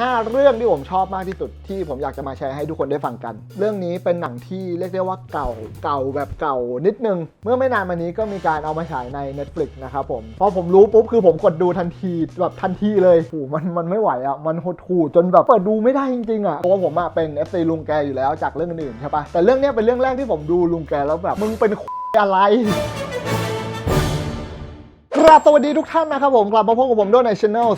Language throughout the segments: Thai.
5 เรื่องที่ผมชอบมากที่สุดที่ผมอยากจะมาแชร์ให้ทุกคนได้ฟังกัน เรื่องนี้เป็นหนังที่เรียกได้ว่าเก่าเก่าแบบเก่านิดนึง เมื่อไม่นานมานี้ก็มีการเอามาฉายใน Netflix นะครับผม พอผมรู้ปุ๊บคือผมกดดูทันทีแบบทันทีเลยโอ้มันมันไม่ไหวอะ มันหดหู่จนแบบเปิดดูไม่ได้จริงๆอะเพราะผมอะเป็น FC ลุงแกอยู่แล้วจากเรื่องอื่นใช่ปะแต่เรื่องนี้เป็นเรื่องแรกที่ผมดูลุงแกแล้วแบบมึงเป็นอะไรครับสวัสดีทุกท่านนะครับผมกลับมาพบกับผมด้วยในช anel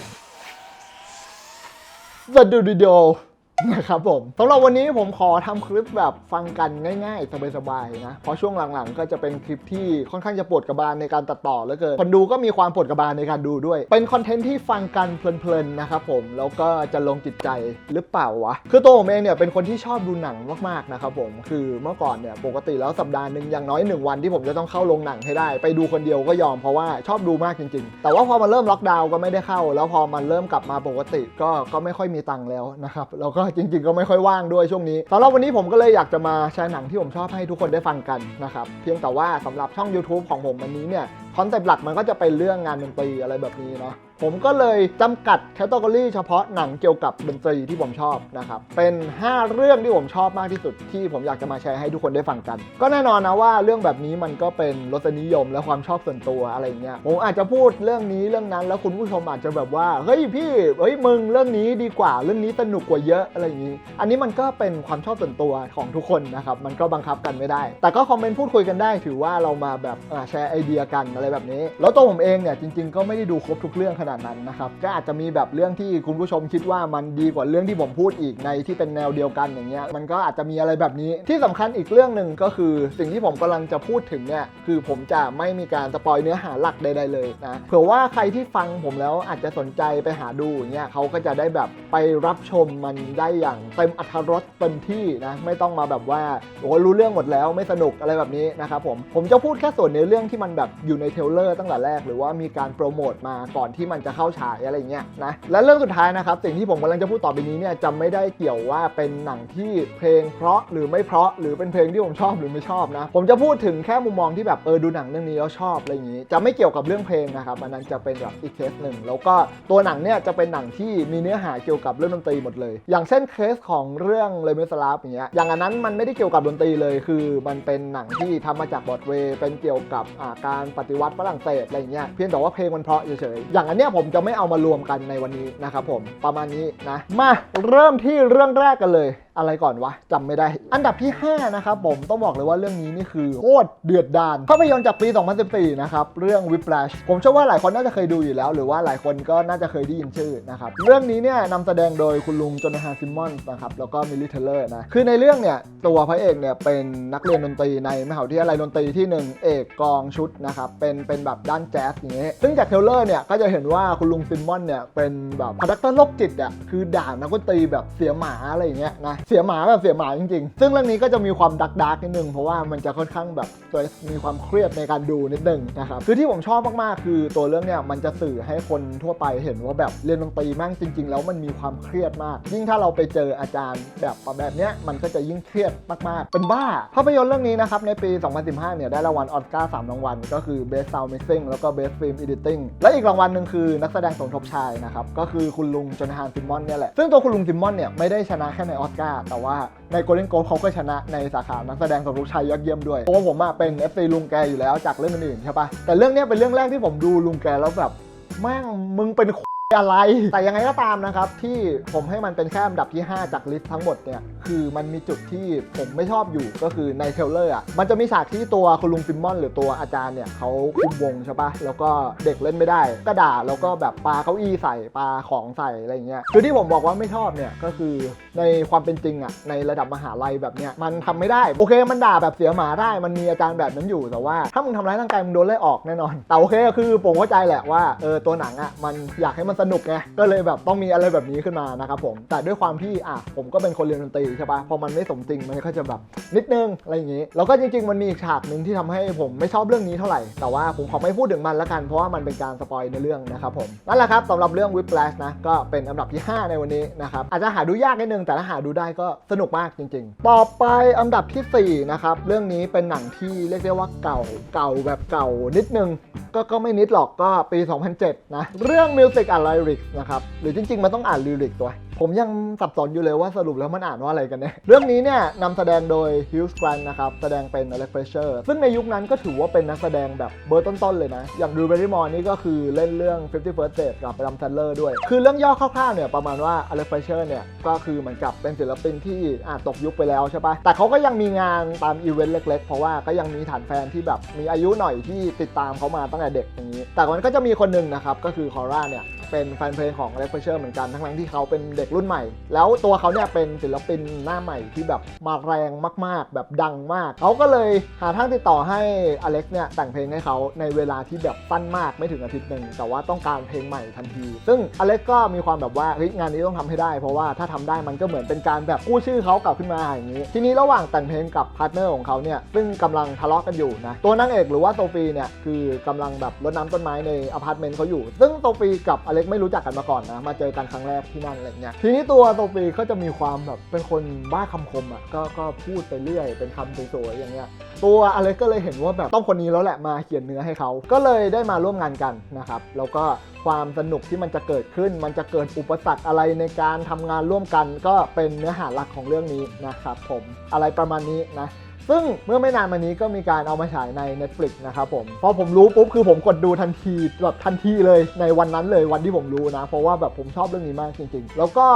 The did. นะครับผมสำหรับวันนี้ผมขอทำคลิปแบบฟังกันง่าย ๆ สบายๆนะ เพราะช่วงหลังๆ ก็จะเป็นคลิปที่ค่อนข้างจะปวดกระบาลในการตัดต่อเหลือเกินคนดูก็มีความปวดกระบาลในการดูด้วย เป็นคอนเทนต์ที่ฟังกันเพลินๆนะครับผมแล้วก็จะลงจิตใจหรือเปล่าวะคือตัวผมเองเนี่ยเป็นคนที่ชอบดูหนังมากๆนะครับผมคือเมื่อก่อนเนี่ยปกติแล้วสัปดาห์หนึ่งอย่างน้อยหนึ่งวันที่ผมจะต้องเข้าโรงหนังให้ได้ ไปดูคนเดียวก็ยอมเพราะว่าชอบดูมากจริง ๆ แต่ว่าพอมันเริ่มล็อกดาวน์ก็ไม่ได้เข้า แล้วพอมันเริ่มกลับมาปกติก็ก็ไม่ค่อยมีตังค์แล้วนะครับแล้วก็จริง ๆ ก็ไม่ค่อยว่างด้วยช่วงนี้สำหรับวันนี้ผมก็เลยอยากจะมาแชร์หนังที่ผมชอบให้ทุกคนได้ฟังกันนะครับเพียงแต่ว่าสำหรับช่อง YouTube ของผมวันนี้เนี่ย คอนเซปต์หลักมันก็จะเป็นเรื่องงานดนตรีอะไรแบบนี้เนาะผมก็เลยจำกัดแคตตากรีเฉพาะหนังเกี่ยวกับดนตรีที่ผมชอบนะครับ เป็น 5 เรื่องที่ผมชอบมากที่สุดที่ผมอยากจะมาแชร์ให้ทุกคนได้ฟังกัน ก็แน่นอนนะว่าเรื่องแบบนี้มันก็เป็นรสนิยมและความชอบส่วนตัวอะไรอย่างเงี้ยผมอาจจะพูดเรื่องนี้เรื่องนั้นแล้วคุณผู้ชมอาจจะแบบว่าเฮ้ยพี่เฮ้ยมึงเรื่องนี้ดีกว่าเรื่องนี้สนุกกว่าเยอะอะไรอย่างงี้ อันนี้มันก็เป็นความชอบส่วนตัวของทุกคนนะครับมันก็บังคับกันไม่ได้ แต่ก็คอมเมนต์พูดคุยกันได้ ถือว่าเรามาแบบแชร์ไอเดียกันอะไรแบบนี้ แล้วตัวผมเองเนี่ยจริงๆ ก็ไม่ได้ดูครบทุกเรื่องขนาดนั้นนะครับก็อาจจะมีแบบเรื่องที่คุณผู้ชมคิดว่ามันดีกว่าเรื่องที่ผมพูดอีกในที่เป็นแนวเดียวกันอย่างเงี้ยมันก็อาจจะมีอะไรแบบนี้ ที่สำคัญอีกเรื่องหนึ่งก็คือสิ่งที่ผมกำลังจะพูดถึงเนี่ยคือผมจะไม่มีการสปอยเนื้อหาหลักใดๆเลยนะเผื่อว่าใครที่ฟังผมแล้วอาจจะสนใจไปหาดูเงี้ยเขาก็จะได้แบบไปรับชมมันได้อย่างเต็มอรรถรสเต็มที่นะไม่ต้องมาแบบว่าโอ้รู้เรื่องหมดแล้วไม่สนุกอะไรแบบนี้นะครับผมผมจะพูดแค่ส่วนในเรื่องที่มันแบบอยู่ในเทรลเลอร์ตั้งแต่แรก หรือว่ามีการโปรโมทมาก่อนที่มันจะเข้าฉายอะไรเงี้ยนะและเรื่องสุดท้ายนะครับสิ่งที่ผมกำลังจะพูดต่อไปนี้เนี่ยจะไม่ได้เกี่ยวว่าเป็นหนังที่เพลงเพราะหรือไม่เพราะหรือเป็นเพลงที่ผมชอบหรือไม่ชอบนะผมจะพูดถึงแค่มุมมองที่แบบเออดูหนังเรื่องนี้แล้วชอบอะไรอย่างนี้ จะไม่เกี่ยวกับเรื่องเพลงนะครับอันนั้นจะเป็นแบบอีกเคสหนึ่งแล้วก็ตัวหนังเนี่ยจะเป็นหนังที่มีเนื้อหาเกี่ยวกับเรื่องดนตรีหมดเลย อย่างเช่นเคสของเรื่องเลมิสลาฟอย่างเงี้ยอย่างอันนั้นมันไม่ได้เกี่ยวกับดนตรีเลย คือมันเป็นหนังที่ทำมาจากบอดเวย์เป็นเกี่ยวกับอ่าการปฏิวัติฝรั่งเศสอะไรเงี้ยเพียงแต่ว่าเพลงมันเพราะเฉยๆอย่างอันเนี้ยผมจะไม่เอามารวมกันในวันนี้นะครับผมประมาณนี้นะมาเริ่มที่เรื่องแรกกันเลย อะไรก่อนวะจำไม่ได้ อันดับที่ 5 นะครับผมต้องบอกเลยว่าเรื่องนี้นี่คือโคตรเดือดดานภาพยนตร์จากปี 2014 นะครับเรื่อง Whiplash ผมเชื่อว่าหลายคนน่าจะเคยดูอยู่แล้ว หรือว่าหลายคนก็น่าจะเคยได้ยินชื่อนะครับเรื่องนี้เนี่ยนำแสดงโดยคุณลุงโจนาธานซิมมอนส์นะครับแล้วก็มิลลี่เทเลอร์นะคือในเรื่องเนี่ยตัวพระเอกเนี่ยเป็นนักเรียนดนตรีในมหาวิทยาลัยดนตรีที่หนึ่งเอกกองชุดนะครับเป็นเป็นแบบด้านแจ๊สอย่างเงี้ยซึ่งจากเทเลอร์เนี่ยก็จะเห็นว่าคุณลุงซิมมอนเนี่ยเป็นแบบคาแรคเตอร์โรคจิตอะคือด่านักดนตรีแบบเสียหมาอะไรอย่างเงี้ยนะเสียหมาแบบเสียหมาจริงๆ ซึ่งเรื่องนี้ก็จะมีความดักดักนิดนึง เพราะว่ามันจะค่อนข้างแบบตัวมีความเครียดในการดูนิดนึงนะครับ คือที่ผมชอบมากๆ คือตัวเรื่องเนี่ยมันจะสื่อให้คนทั่วไปเห็นว่าแบบเรียนดนตรีแม่งจริง ๆ แล้วมันมีความเครียดมาก ยิ่งถ้าเราไปเจออาจารย์แบบแบบเนี้ยมันก็จะยิ่งเครียดมากๆ เป็นบ้า ภาพยนตร์เรื่องนี้นะครับในปี 2015 เนี่ยได้รางวัลออสการ์3รางวัลก็คือ Best Sound Mixing แล้วก็ Best Film Editing และอีกรางวัลหนึ่งคือนักแสดงสมทบชายนะครับก็คือคุณลุงจนฮานซิมมอนเนี่ยแหละซึ่งตัวคุณลุงซิมมอนเนี่ยไม่ได้ชนะแค่ในออสการ์แต่ว่าในโกลเด้นโกลเขาก็ชนะในสาขานักแสดงสมทบชายยอดเยี่ยมด้วยเพราะว่าผมอะเป็น FC ลุงแกอยู่แล้วจากเรื่องอื่นๆใช่ปะแต่เรื่องเนี้ยเป็นเรื่องแรกที่ผมดูลุงแกแล้วแบบแม่งมึงเป็นอะไร แต่ยังไงก็ตามนะครับที่ผมให้มันเป็นแค่อันดับที่ 5 จากลิสต์ทั้งหมดเนี่ย คือมันมีจุดที่ผมไม่ชอบอยู่ก็คือในเทรลเลอร์อะมันจะมีฉากที่ตัวคุณลุงซิมมอน หรือตัวอาจารย์เนี่ยเขาคุมวงใช่ปะแล้วก็เด็กเล่นไม่ได้ ก็ด่าแล้วก็แบบปาเก้าอี้ใส่ปาของใส่อะไรอย่างเงี้ยคือที่ผมบอกว่าไม่ชอบเนี่ยก็คือในความเป็นจริงอะในระดับมหาลัยแบบเนี้ยมันทำไม่ได้โอเคมันด่าแบบเสียหมาได้ มันมีอาจารย์แบบนั้นอยู่แต่ว่า ถ้ามึงทำร้ายร่างกายมึงโดนไล่ออกแน่นอนแต่โอเคคือผมเข้าใจแหละว่าเออตัวหนังอะมันอยากให้มันสนุกไงก็เลยแบบต้องมีอะไรแบบนี้ขึ้นมานะครับผมแต่ด้วยความที่อะผมก็เป็นคนเรียนดนตรีใช่ปะพอมันไม่สมจริงมันก็จะแบบนิดนึงอะไรอย่างงี้แล้วก็จริง ๆ มันมีอีกฉากหนึ่งที่ทำให้ผมไม่ชอบเรื่องนี้เท่าไหร่ แต่ว่าผมขอไม่พูดถึงมันละกันเพราะว่ามันเป็นการสปอยในเรื่องนะครับผมนั่นแหละครับสำหรับเรื่อง Whiplash นะก็เป็นอันดับที่ 5 ในวันนี้นะครับอาจจะหาดูยากนิดนึงแต่ถ้าหาดูได้ก็สนุกมากจริง ๆ ต่อไปอันดับทีสี่4นะครับเรื่องนี้เป็นหนังที่เรียกได้ว่าเก่าเก่าแบบเก่านิดนึงก็ก็ไม่นิดหรอกก็ปี 2007 นะ เรื่อง Music and Lyrics นะครับ หรือจริง ๆ มันต้องอ่าน Lyrics ตัวผมยังสับสนอยู่เลยว่าสรุปแล้วมันอ่านว่าอะไรกันเนี่ยเรื่องนี้เนี่ยนำแสดงโดยฮิวส์แกรนนะครับ แสดงเป็นอเล็กเฟเชอร์ซึ่งในยุคนั้นก็ถือว่าเป็นนักแสดงแบบเบอร์ต้นๆเลยนะ อย่างดูเบอรี่มอร์นี่ก็คือเล่นเรื่อง50 First Dates กับรัมซันเลอร์ด้วย คือเรื่องย่อคร่าวๆเนี่ยประมาณว่าอเล็กเฟเชอร์เนี่ยก็คือเหมือนกับเป็นศิลปินที่อ่าตกยุคไปแล้วใช่ปะแต่เขาก็ยังมีงานตามอีเวนต์เล็ก ๆ เพราะว่าก็ยังมีฐานแฟนที่แบบมีอายุหน่อยที่ติดตามเขามาตั้งแต่เด็กอย่างนี้ แต่มันก็จะมีคนหนึ่งนะครับก็คือคอร่าเนี่ยเป็นแฟนเพลงของอเล็กเฟเชอร์เหมือนกันทั้งๆที่เขาเป็นเด็กรุ่นใหม่ แล้วตัวเขาเนี่ยเป็นศิลปินหน้าใหม่ที่แบบมาแรงมากๆ แบบดังมาก เขาก็เลยหาทางติดต่อให้อเล็กเนี่ยแต่งเพลงให้เขาในเวลาที่แบบสั้นมากไม่ถึงอาทิตย์หนึ่งแต่ว่าต้องการเพลงใหม่ทันที ซึ่งอเล็กก็มีความแบบว่าเฮ้ยงานนี้ต้องทำให้ได้ เพราะว่าถ้าทำได้มันก็เหมือนเป็นการแบบกู้ชื่อเขากลับขึ้นมาอย่างนี้ ทีนี้ระหว่างแต่งเพลงกับพาร์ทเนอร์ของเขาเนี่ยซึ่งกำลังทะเลาะกันอยู่นะตัวนางเอกหรือว่าโซฟีเนี่ยคือกำลังแบบรดน้ำต้นไม้ในอพาร์ตเมนต์เขาอยู่ ซึ่งโซฟีกับอเล็กไม่รู้จักกันมาก่อนนะมาเจอกันครั้งแรกที่นั่นอะไรเงี้ยทีนี้ตัวโซฟีก็จะมีความแบบเป็นคนบ้าคำคมอะก็ก็พูดไปเรื่อย เป็นคำสวยๆอย่างเงี้ย ตัวอะไรกก็เลยเห็นว่าแบบต้องคนนี้แล้วแหละมาเขียนเนื้อให้เขา ก็เลยได้มาร่วมงานกันนะครับ แล้วก็ความสนุกที่มันจะเกิดขึ้น มันจะเกิดอุปสรรคอะไรในการทำงานร่วมกัน ก็เป็นเนื้อหาหลักของเรื่องนี้นะครับผม อะไรประมาณนี้นะ ซึ่งเมื่อไม่นานมานี้ก็มีการเอามาฉายใน Netflix นะครับผม พอผมรู้ปุ๊บคือผมกดดูทันทีแบบทันทีเลยในวันนั้นเลยวันที่ผมรู้นะ เพราะว่าแบบผมชอบเรื่องนี้มากจริง ๆ แล้วก็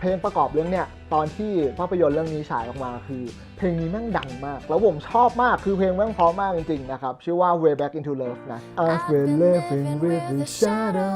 เพลงประกอบเรื่องเนี้ยตอนที่ภาพยนตร์เรื่องนี้ฉายออกมาคือ เพลงนี้แม่งดังมาก แล้วผมชอบมากคือเพลงแม่งเพราะมากจริงๆนะครับชื่อว่า Way Back into Love นะ I've been living with the shadow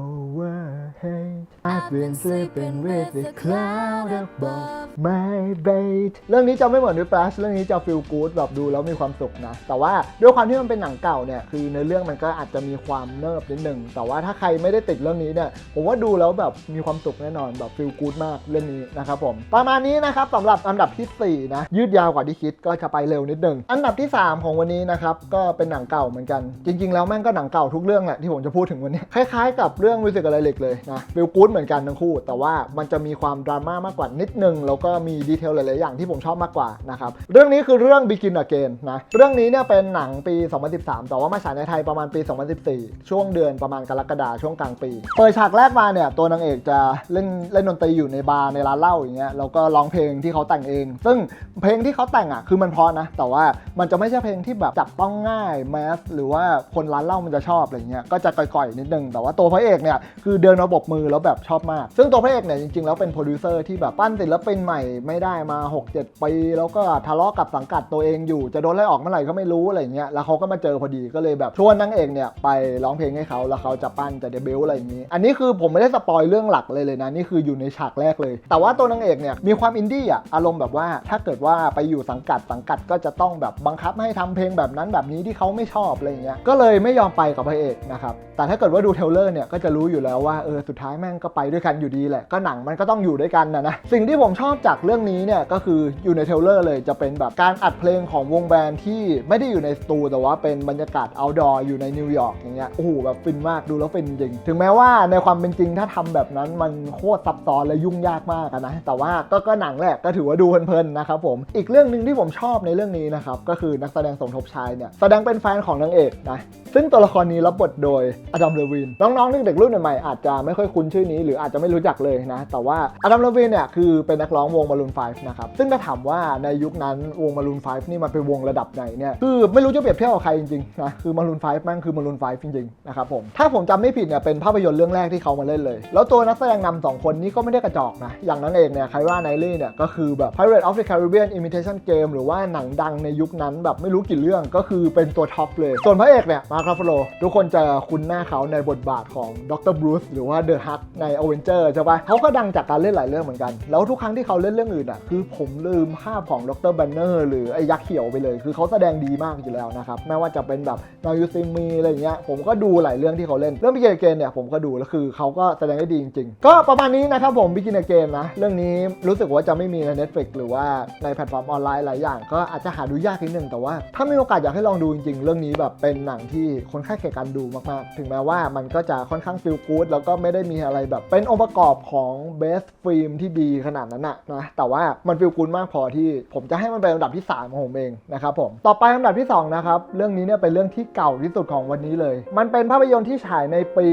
overhead I've been sleeping with the cloud above my bed เรื่องนี้จะไม่เหมือนด้วย Flash เรื่องนี้จะ feel good แบบดูแล้วมีความสุขนะ แต่ว่าด้วยความที่มันเป็นหนังเก่าเนี่ย คือในเรื่องมันก็อาจจะมีความเนิบนิดนึงแต่ว่าถ้าใครไม่ได้ติดเรื่องนี้เนี่ย ผมว่าดูแล้วแบบมีความสุขแน่นอนแบบ feel good มากเรื่องนี้นะครับผม ประมาณนี้นะครับสำหรับอันดับทีสี่4 นะ ยืดยาวกว่าที่คิดก็จะไปเร็วนิดนึงอันดับที่ 3 ของวันนี้นะครับก็เป็นหนังเก่าเหมือนกัน จริง ๆ แล้วแม่งก็หนังเก่าทุกเรื่องแหละที่ผมจะพูดถึงวันนี้คล้ายๆกับเรื่องมิวสิกอะไรเล็กเลยนะ feel good เหมือนกันทั้งคู่ แต่ว่ามันจะมีความดราม่ามากกว่านิดนึง แล้วก็มีดีเทลหลาย ๆ อย่างที่ผมชอบมากกว่านะครับ เรื่องนี้คือเรื่อง Begin Again นะ เรื่องนี้เนี่ยเป็นหนังปี 2013 แต่ว่ามาฉายในไทยประมาณปี 2014 ช่วงเดือนประมาณกรกฎาช่วงกลางปี เปิดฉากแรกมาเนี่ยตัวนางเอกจะเล่นเล่นดนตรีอยู่ในบาร์ในร้านเหล้าอย่างเงี้ย แล้วก็ร้องเพลงที่เขาแต่งเอง ซึ่งเพลงที่เขาแต่งอะคือมันเพราะนะ แต่ว่ามันจะไม่ใช่เพลงที่แบบจับต้องง่ายแมสหรือว่าคนร้านเหล้ามันจะชอบอะไรเงี้ย ก็จะก่อย ๆ นิดนึง แต่ว่าตัวพระเอกเนี่ยคือเดินมาบกมือแล้วแบบชอบมาก ซึ่งตัวพระเอกเนี่ยจริงๆแล้วเป็นโปรดิวเซอร์ที่แบบปั้นศิลปินใหม่ไม่ได้มา 6-7 ปีแล้วก็ทะเลาะกับสังกัดตัวเองอยู่ จะโดนไล่ออกเมื่อไหร่ก็ไม่รู้อะไรเงี้ยแล้วเขาก็มาเจอพอดีก็เลยแบบชวนนางเอกเนี่ยไปร้องเพลงให้เขาแล้วเขาจะปั้นจะเดบิวต์อะไรอย่างนี้ อันนี้คือผมไม่ได้สปอยเรื่องหลักเลยเลยนะนี่คืออยู่ในฉากแรกเลย แต่ว่าตัวนางเอกเนี่ยมีความอินดี้อะอารมณ์แบบว่าถ้าเกิดว่าไปอยู่สังกัดสังกัดก็จะต้องแบบบังคับให้ทำเพลงแบบนั้นแบบนี้ที่เขาไม่ชอบอะไรเงี้ยก็เลยไม่ยอมไปกับพระเอกนะครับแต่ถ้าเกิดว่าดูเทเลอร์เนี่ยก็จะรู้อยู่แล้วว่าเออสุดท้ายแม่งก็ไปด้วยกันอยู่ดีแหละก็หนังมันก็ต้องอยู่ด้วยกันนะนะสิ่งที่ผมชอบจากเรื่องนี้เนี่ยก็คืออยู่ในเทลเลอร์เลยจะเป็นแบบการอัดเพลงของวงแบนด์ที่ไม่ได้อยู่ในสตูแต่ว่าเป็นบรรยากาศ outdoor อยู่ในนิวยอร์กอย่างเงี้ยโอ้โหแบบฟินมากดูแล้วฟินจริง ถึงแม้ว่าในความเป็นจริงถ้าทำแบบนั้นมันโคตรซับซ้อนและยุ่งยากมากนะแต่ว่าก็ก็หนังแหละก็ถือว่าดูเพลินๆนะครับผมอีกเรื่องหนึ่งที่ผมชอบในเรื่องนี้นะครับก็คือนักแสดงสมทบชายเนี่ยแสดงเป็นแฟนของนางเอกนะซึ่งตัวละครนี้รับบทโดยอดัมเลวินน้องๆเด็กๆรุ่นใหม่ๆอาจจะไม่ค่อยคุ้นชื่อนี้หรืออาจจะไม่รู้จักเลยนะแต่ว่าอดัมเลวินเนี่ยคือเป็นนักร้องวงมารูน5นะครับซึ่งถ้าถามว่าในยุคนั้นวงมารูน5นี่มันเป็นวงระดับไหนเนี่ยคือไม่รู้จะเปรียบเทียบกับใครจริงๆนะคือมารูน5แม่งคือมารูน5จริงๆนะครับผมถ้าผมจำไม่ผิดเนี่ยเป็นภาพยนตร์เรื่องแรกที่เขามาเล่นเลย แล้วตัวนักแสดงนำสองคนนี้ก็ไม่ได้กระจอกนะอย่างนั้นเองเนี่ยไคร่าไนลี่เนี่ยก็คือแบบ Pirate of the Caribbean Imitation Game หรือว่าหนังดังในยุคนั้นแบบไม่รู้กี่เรื่องก็คือเป็นตัวท็อปเลยส่วนพระเอกเนี่ยมาร์ค r ฟโลทุกคนจะคุ้นหน้าเขาในบทบาทของดรบรูซหรือว่าเดอะฮักใน a v e n g e r ใช่ปะเขาก็ดังจากการเล่นหลายเรื่องเหมือนกัน แล้วทุกครั้งที่เขาเล่นเรื่องอื่นอะคือผมลืมภาพของดรแบนเนอร์หรือไอ้ยักษ์เขียวไปเลย คือเขาแสดงดีมากอยู่แล้วนะครับไม่ว่าจะเป็นแบบ Now You See Me อะไรอย่างเงี้ยผมก็ดูหลายเรื่องที่เขาเล่นเรื่อง Begin Again เนี่ยผมก็ดูแล้วคือเขาก็แสดงได้ดีจริงๆ ก็ประมาณนี้นะครับผม Begin Again นะเรื่องนี้รู้สึกว่าจะไม่มีใน Netflix หรือว่าในแพลตฟอร์มออนไลน์หลายอย่าง ก็อาจจะหาดูยากนิดนึงแต่ว่าถ้ามีโอกาสอยากให้ลองดูจริงๆ เรื่องนี้แบบเป็นหนังที่คนค่าแก่การดูมากๆ ถึงแม้ว่ามันก็จะค่อนข้างฟิลกู๊ดแล้วก็ไม่ได้มีอะไรแบบ เป็นองค์ประกอบของเบสฟิล์มที่ดีขนาดนั้นอะนะแต่ว่ามันฟิลกู๊ดมากพอที่ผมจะให้มันเป็นอันดับที่ 3 ของผมเองนะครับผมต่อไปอันดับที่ 2 นะครับ เรื่องนี้เนี่ยเป็นเรื่องที่เก่าที่สุดของวันนี้เลย มันเป็นภาพยนตร์ที่ฉายในปี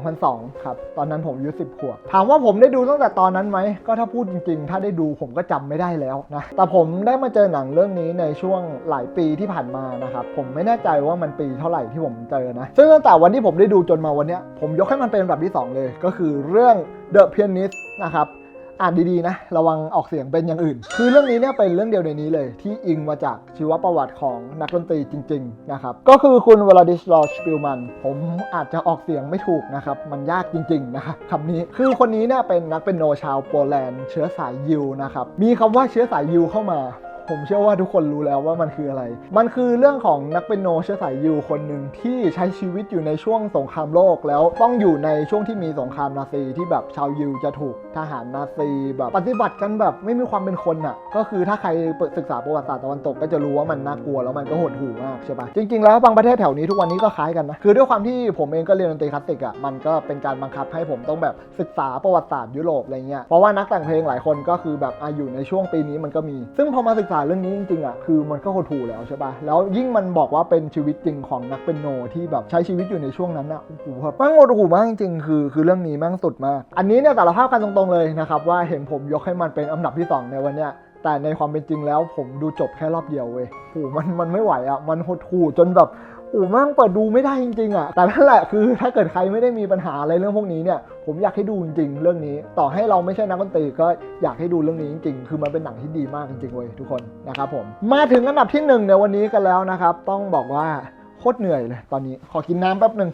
2002 ครับ ตอนนั้นผมอายุ10ขวบถามว่าผมได้ดูตั้งแต่ตอนนั้นไหมก็ถ้าพูดจริง ๆ ถ้าได้ดูผมก็จำไม่ได้แล้วนะแต่ผมได้มาเจอหนังเรื่องนี้ในช่วงหลายปีที่ผ่านมานะครับผมไม่แน่ใจว่ามันปีเท่าไหร่ที่ผมเจอนะซึ่งตั้งแต่วันที่ผมได้ดูจนมาวันนี้ผมยกให้มันเป็นอันดับที่ 2 เลย ก็คือเรื่อง The Pianist นะครับอ่านดีๆนะ ระวังออกเสียงเป็นอย่างอื่น คือเรื่องนี้เนี่ยเป็นเรื่องเดียวในนี้เลย ที่อิงมาจากชีวประวัติของนักดนตรีจริงๆนะครับก็คือคุณวลาดิสลอชปิลมัน ผมอาจจะออกเสียงไม่ถูกนะครับ มันยากจริงๆนะครับคำนี้คือคนนี้เนี่ยเป็นนักเป็นโนชาวโปแลนด์เชื้อสายยิวนะครับมีคำว่าเชื้อสายยิวเข้ามา ผมเชื่อว่าทุกคนรู้แล้วว่ามันคืออะไร มันคือเรื่องของนักเปียโนเชื้อสายยิวคนหนึ่งที่ใช้ชีวิตอยู่ในช่วงสงครามโลก แล้วต้องอยู่ในช่วงที่มีสงครามนาซีที่แบบชาวยิวจะถูกทหารนาซีแบบปฏิบัติกันแบบไม่มีความเป็นคนอะ ก็คือถ้าใครศึกษาประวัติศาสตร์ตะวันตกก็จะรู้ว่ามันน่ากลัวแล้วมันก็โหดหู่มากใช่ปะจริงๆแล้วบางประเทศแถวนี้ทุกวันนี้ก็คล้ายกันนะคือด้วยความที่ผมเองก็เรียนดนตรีคลาสสิกอะมันก็เป็นการบังคับให้ผมต้องแบบศึกษาประวัติศาสตร์ยุโรปอะไรเงี้ยเพราะว่านักแต่งเพลงหลายคนก็คือแบบอาอยู่ในช่วงปีนี้มันก็มี ซึ่งพอมาศึกษาเรื่องนี้จริงๆอะคือมันก็โหดหู่แล้วใช่ปะแล้วยิ่งมันบอกว่าเป็นชีวิตจริงของนักเป็นโนที่แบบใช้ชีวิตอยู่ในช่วงนั้นอะโอ้โหแบบแม่งโหดหู่มากจริงๆคือคือเรื่องนี้แม่งสุดมากอันนี้เนี่ยสารภาพกันตรงๆเลยนะครับว่าเห็นผมยกให้มันเป็นอันดับที่สองในวันเนี้ยแต่ในความเป็นจริงแล้วผมดูจบแค่รอบเดียวเว้ยโอ้โหมันมันไม่ไหวอะมันหดหู่จนแบบ อู๋ม่งเปิดดูไม่ได้จริงๆอะ แต่นั่นแหละคือถ้าเกิดใครไม่ได้มีปัญหาอะไรเรื่องพวกนี้เนี่ย ผมอยากให้ดูจริงๆเรื่องนี้ ต่อให้เราไม่ใช่นักดนตรีก็อยากให้ดูเรื่องนี้จริงๆ คือมันเป็นหนังที่ดีมากจริงๆเว้ยทุกคนนะครับผม มาถึงอันดับที่หนึ่งในวันนี้กันแล้วนะครับ ต้องบอกว่าโคตรเหนื่อยเลยตอนนี้ ขอกินน้ำแป๊บหนึ่ง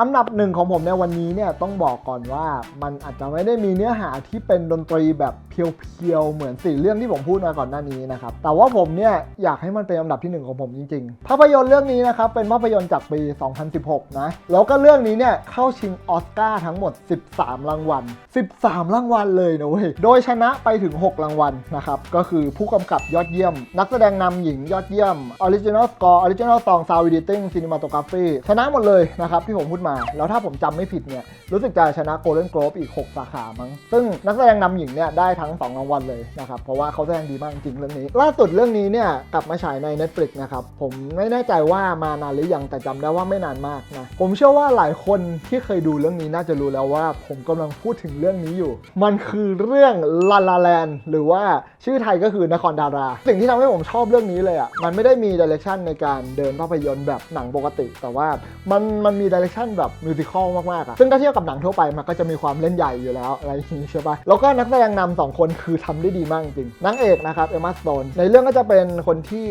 อันดับหนึ่งของผมในวันนี้เนี่ยต้องบอกก่อนว่ามันอาจจะไม่ได้มีเนื้อหาที่เป็นดนตรีแบบเพียวๆเหมือนสี่เรื่องที่ผมพูดมาก่อนหน้านี้นะครับแต่ว่าผมเนี่ยอยากให้มันเป็นอันดับที่หนึ่งของผมจริงๆ ภาพยนตร์เรื่องนี้นะครับเป็นภาพยนตร์จากปี 2016 นะแล้วก็เรื่องนี้เนี่ยเข้าชิงออสการ์ทั้งหมด 13 รางวัล 13 รางวัลเลยนะเว้ยโดยชนะไปถึง 6 รางวัลนะครับก็คือผู้กำกับยอดเยี่ยม นักแสดงนำหญิงยอดเยี่ยม Original Score Original Song Sound Editing Cinematography ชนะหมดเลยนะครับที่ผมพูดมาแล้วถ้าผมจำไม่ผิดเนี่ยรู้สึกจะชนะ Golden Globe อีก 6 สาขามั้ง ซึ่งนักแสดงนำหญิงเนี่ยได้ทั้ง 2 รางวัลเลยนะครับ เพราะว่าเขาแสดงดีมากจริงเรื่องนี้ ล่าสุดเรื่องนี้เนี่ยกลับมาฉายใน Netflix นะครับ ผมไม่แน่ใจว่ามานานหรือยังแต่จำได้ว่าไม่นานมากนะ ผมเชื่อว่าหลายคนที่เคยดูเรื่องนี้น่าจะรู้แล้วว่า ผมกำลังพูดถึงเรื่องนี้อยู่ มันคือเรื่อง La La Land หรือว่าชื่อไทยก็คือนครดารา สิ่งที่ทำให้ผมชอบเรื่องนี้เลยอะมันไม่ได้มีดิเรกชันในการเดินภาพยนตร์แบบหนังปกติ แต่ว่ามันมันมีดิเรกชันแบบมิวสิควลมากๆอะซึ่งถ้าเทียบกับหนังทั่วไปมันก็จะมีความเล่นใหญ่อยู่แล้วอะไรอย่างนี้ใช่ปะแล้วก็นักแสดงนำสองคนคือทำได้ดีมากจริงนางเอกนะครับเอมมาสโตนในเรื่องก็จะเป็นคนที่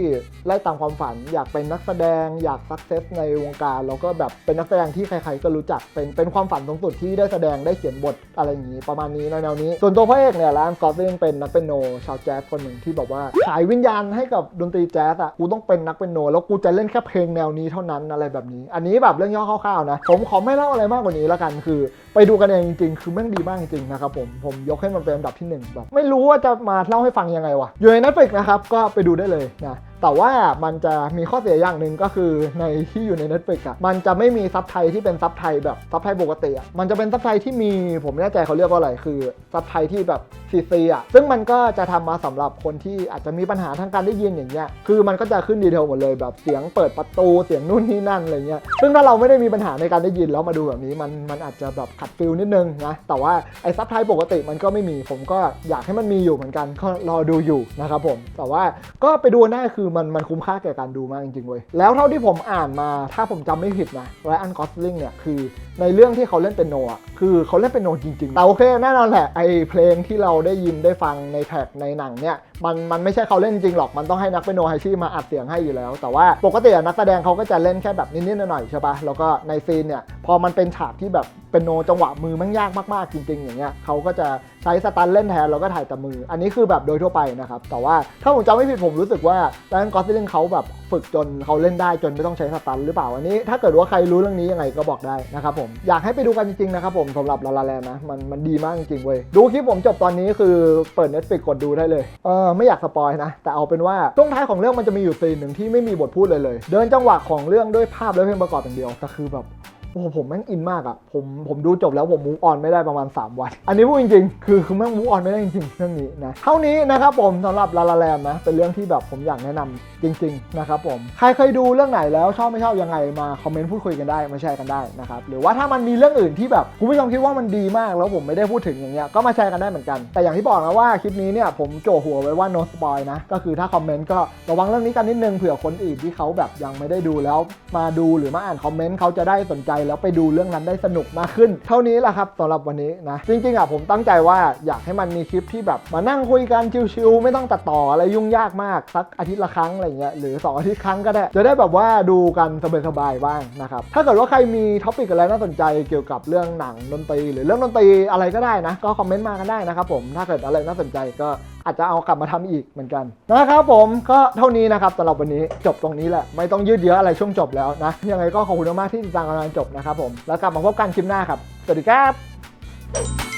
ไล่ตามความฝัน อยากเป็นนักแสดงอยากสักเซสในวงการแล้วก็แบบเป็นนักแสดงที่ใครๆก็รู้จักเป็นเป็นความฝันสูงสุดที่ได้แสดงได้เขียนบทอะไรอย่างนี้ประมาณนี้แนวนี้ ส่วนตัวพระเอกเนี่ยแลนกอสลิงเป็นนักเปียโนชาวแจ๊สคนหนึ่งที่แบบว่าขายวิญญาณให้กับดนตรีแจ๊สอะกูต้องเป็นนักเปียโน แล้วกูจะเล่นแค่เพลงแนวนี้เท่านั้นอะไรแบบนี้ อันนี้แบบเรื่องย่อคร่าวๆนะผมขอไม่เล่าอะไรมากกว่านี้แล้วกันคือ ไปดูกันเองจริงๆ คือแม่งดีมากจริงๆนะครับผมผมยกให้มันเป็นอันดับที่หนึ่งแบบไม่รู้ว่าจะมาเล่าให้ฟังยังไงวะอยู่ใน Netflix นะครับก็ไปดูได้เลยนะ แต่ว่ามันจะมีข้อเสียอย่างหนึ่งก็คือในที่อยู่ใน Netflix อะมันจะไม่มีซับไทยที่เป็นซับไทยแบบซับไทยปกติอะมันจะเป็นซับไทยที่มีผมไม่แน่ใจเขาเรียกว่าอะไรคือซับไทยที่แบบซีซีอะซึ่งมันก็จะทำมาสำหรับคนที่อาจจะมีปัญหาทางการได้ยินอย่างเงี้ยคือมันก็จะขึ้นดีเทลหมดเลยแบบเสียงเปิดประตูเสียงนู่นนี่นั่นอะไรเงี้ยซึ่งถ้าเราไม่ได้มีปัญหาในการได้ยินแล้วมาดูแบบนี้มันมันอาจจะแบบขัดฟิลนิดนึงนะแต่ว่าไอ้ซับไทยปกติมันก็ไม่มีผมก็อยากให้มันมีอยู่เหมือนกันก็รอดูอยู่นะครับผมแต่ว่าก็ไปดูได้คือมันมันคุ้มค่าแก่การดูมากจริงๆเว้ยแล้วเท่าที่ผมอ่านมาถ้าผมจำไม่ผิดนะไรอันกอสลิงเนี่ยคือในเรื่องที่เขาเล่นเป็นโนอะคือเขาเล่นเป็นโนจริงๆแต่โอเคแน่นอนแหละไอเพลงที่เราได้ยินได้ฟังในแท็กในหนังเนี่ยมันมันไม่ใช่เขาเล่นจริงหรอกมันต้องให้นักเปียโนไฮชี่มาอัดเสียงให้อยู่แล้ว แต่ว่าปกติอะนักแสดงเขาก็จะเล่นแค่แบบนิดๆหน่อยๆใช่ปะแล้วก็ในซีนเนี่ยพอมันเป็นฉากที่แบบเป็นโนจังหวะมือมันยากมากๆจริง ๆ อย่างเงี้ยเขาก็จะใช้สตันเล่นแทนแล้วก็ถ่ายแต่มือ อันนี้คือแบบโดยทั่วไปนะครับ แต่ว่าถ้าผมจำไม่ผิดผมรู้สึกว่าไรรนกอสซิลิงเขาแบบฝึกจนเขาเล่นได้จนไม่ต้องใช้สตันหรือเปล่า อันนี้ถ้าเกิดว่าใครรู้เรื่องนี้ยังไงก็บอกได้นะครับผม อยากให้ไปดูกันจริงๆนะครับผมสำหรับลาลาแลนนะมันมันดีมากจริงๆเว้ย ดูคลิปผมจบตอนนี้คือเปิด Netflix กดดูได้เลย เออไม่อยากสปอยนะ แต่เอาเป็นว่าช่วงท้ายของเรื่องมันจะมีอยู่ซีนหนึ่งที่ไม่มีบทพูดเลยเลย เดินจังหวะของเรื่องด้วยภาพและเพลงประกอบอย่างเดียวแต่คือแบบ โอ้โหผมแม่งอินมากอะผมผมดูจบแล้วผมมูฟออนไม่ได้ประมาณ 3 วัน อันนี้พูดจริงๆ คือคือแม่งมูฟออนไม่ได้จริงๆเรื่องนี้นะเท่านี้นะครับผมสำหรับลาลาแลนนะเป็นเรื่องที่แบบผมอยากแนะนำจริง ๆ นะครับผม ใครเคยดูเรื่องไหนแล้วชอบไม่ชอบยังไงมาคอมเมนต์พูดคุยกันได้มาแชร์กันได้นะครับหรือว่าถ้ามันมีเรื่องอื่นที่แบบคุณผู้ชมคิดว่ามันดีมากแล้วผมไม่ได้พูดถึงอย่างเงี้ยก็มาแชร์กันได้เหมือนกัน แต่อย่างที่บอกนะว่าคลิปนี้เนี่ยผมโจหัวไว้ว่า no spoil นะก็คือถ้าคอมเมนต์ก็ระวังเรื่องนี้กันนิดนึงเผื่อคนอื่นที่เขาแบบยังไม่ได้ดูแล้วมาดูหรือมาอ่านคอมเมนต์เขาจะได้สนใจแล้วไปดูเรื่องนั้นได้สนุกมากขึ้น เท่านี้แหละครับสำหรับวันนี้นะ จริงๆอะผมตั้งใจว่าอยากให้มันมีคลิปที่แบบมานั่งคุยกันชิวๆไม่ต้องตัดต่ออะไรยุ่งยากมากสักอาทิตย์ละครั้งอะไรเงี้ยหรือ 2 อาทิตย์ครั้งก็ได้ จะได้แบบว่าดูกันสบายๆบ้างนะครับถ้าเกิดว่าใครมีท็อปิกอะไรน่าสนใจเกี่ยวกับเรื่องหนังดนตรี หรือเรื่องดนตรีอะไรก็ได้นะ ก็คอมเมนต์มากันได้นะครับผมถ้าเกิดอะไรน่าสนใจก็ อาจจะเอากลับมาทำอีกเหมือนกันนะครับผมก็เท่านี้นะครับสำหรับวันนี้จบตรงนี้แหละ ไม่ต้องยืดเยื้ออะไรช่วงจบแล้วนะ ยังไงก็ขอบคุณมากที่ติดตามกันจนจบนะครับผมแล้วกลับมาพบกันคลิปหน้าครับ สวัสดีครับ